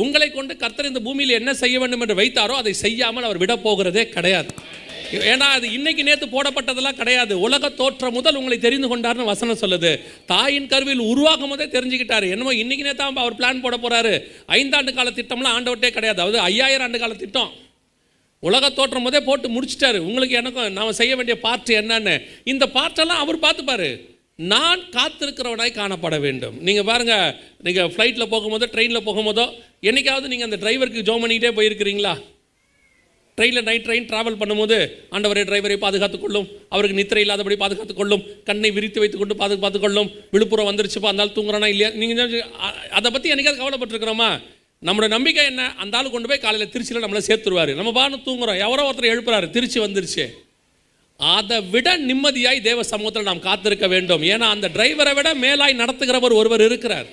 உங்களை கொண்டு கர்த்தர் இந்த பூமியில் என்ன செய்ய வேண்டும் என்று வைத்தாரோ அதை செய்யாமல் அவர் விட போகிறதே கிடையாது. ஏன்னா அது இன்னைக்கு நேற்று போடப்பட்டதெல்லாம் கிடையாது. உலக தோற்றம் முதல் உங்களை தெரிந்து கொண்டார்னு வசனம் சொல்லுது. தாயின் கருவில் உருவாகும் போதே தெரிஞ்சுக்கிட்டாரு. என்னமோ இன்னைக்கு நேத்து அவர் பிளான் போட போறாரு. ஐந்தாண்டு கால திட்டம்லாம் ஆண்டவட்டே கிடையாது. அதாவது ஐயாயிரம் ஆண்டு கால திட்டம். உலக தோற்றம் போதே போட்டு முடிச்சிட்டாரு. உங்களுக்கு எனக்கும் நாம் செய்ய வேண்டிய பார்ட் என்னன்னு. இந்த பார்ட்டெல்லாம் அவர் பார்த்துப்பாரு. நான் காத்திருக்கிறவனாய் காணப்பட வேண்டும். நீங்கள் பாருங்கள் நீங்கள் ஃப்ளைட்டில் போகும்போதோ ட்ரெயினில் போகும்போதோ என்றைக்காவது நீங்கள் அந்த டிரைவருக்கு ஜோம் பண்ணிக்கிட்டே போயிருக்கிறீங்களா? ட்ரெயினில் நைட் ட்ரெயின் ட்ராவல் பண்ணும்போது ஆண்டவரே டிரைவரை பாதுகாத்துக் கொள்ளும். அவருக்கு நித்திரை இல்லாதபடி பாதுகாத்துக் கொள்ளும். கண்ணை விரித்து வைத்து கொண்டு பாது கொள்ளும். விழுப்புரம் வந்துருச்சுப்பா அந்த ஆள் தூங்குறானா இல்லையா? நீங்கள் அதை பற்றி என்னைக்காவது கவலைப்பட்டிருக்கிறோமா? நம்மளோட நம்பிக்கை என்ன? அந்த ஆள் கொண்டு போய் காலையில் திருச்சியில் நம்மளை சேர்த்துருவார். நம்ம பானு தூங்குறோம். எவரோ ஒருத்தர் எழுப்புறாரு. திருச்சி வந்துருச்சு. அதை விட நிம்மதியாய் தேவ சமூகத்தில் நாம் காத்திருக்க வேண்டும். ஏன்னா அந்த டிரைவரை விட மேலாய் நடத்துகிறவர் ஒருவர் இருக்கிறார்.